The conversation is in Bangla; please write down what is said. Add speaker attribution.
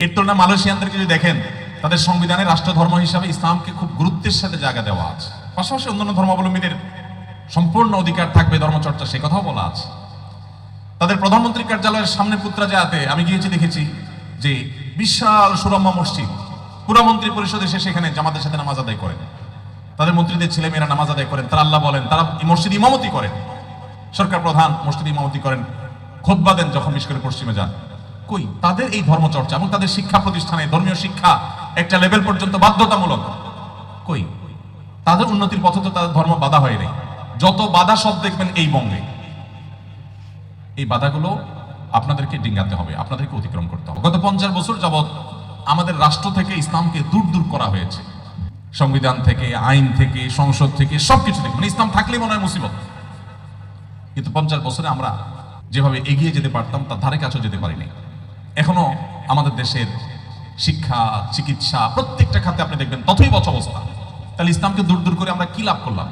Speaker 1: এর তুলনা মালয়েশিয়ানদেরকে যদি দেখেন, তাদের সংবিধানে রাষ্ট্র ধর্ম হিসাবে ইসলামকে খুব গুরুত্বের সাথে জায়গা দেওয়া আছে। পাশাপাশি অন্যান্য ধর্মাবলম্বীদের সম্পূর্ণ অধিকার থাকবে, ধর্মচর্চা সে কথাও বলা আছে। তাদের প্রধানমন্ত্রী কার্যালয়ের সামনে পুত্রাজাতে আমি গিয়েছি, দেখেছি যে বিশাল সুরম্য মসজিদ। পুরা মন্ত্রী পরিষদ এসে সেখানে জামাতের সাথে নামাজ আদায় করেন। তাদের মন্ত্রীদের ছেলেমেয়েরা নামাজ আদায় করেন। তারা আল্লাহ বলেন, তারা মসজিদ ইমামতি করেন। সরকার প্রধান মসজিদ ইমামতি করেন। খোদ্া দেন যখন বিশেষ করে পশ্চিমে যান। কই তাদের এই ধর্মচর্চা এবং তাদের শিক্ষা প্রতিষ্ঠানে, ধর্মীয় শিক্ষা একটা লেভেল পর্যন্ত বাধ্যতামূলক। কই? তাদের উন্নতির পথে তো তাদের ধর্ম বাধা হয় নাই যত বাধা সব দেখবেন এই বঙ্গে। এই বাধাগুলো আপনাদেরকে ডিঙ্গাতে হবে, আপনাদেরকে অতিক্রম করতে হবে। গত পঞ্চাশ বছর যাবৎ আমাদের রাষ্ট্র থেকে ইসলামকে দূর দূর করা হয়েছে। সংবিধান থেকে, আইন থেকে, সংসদ থেকে সবকিছু থেকে। মানে ইসলাম থাকলেই মনে হয় মুসিবত। কিন্তু পঞ্চাশ বছরে আমরা যেভাবে এগিয়ে যেতে পারতাম, তার ধারে কাছেও যেতে পারিনি। এখনও আমাদের দেশের শিক্ষা, চিকিৎসা প্রত্যেকটা খাতে আপনি দেখবেন তথই অবস্থা তাহলে ইসলামকে দূর দূর করে আমরা কি লাভ করলাম?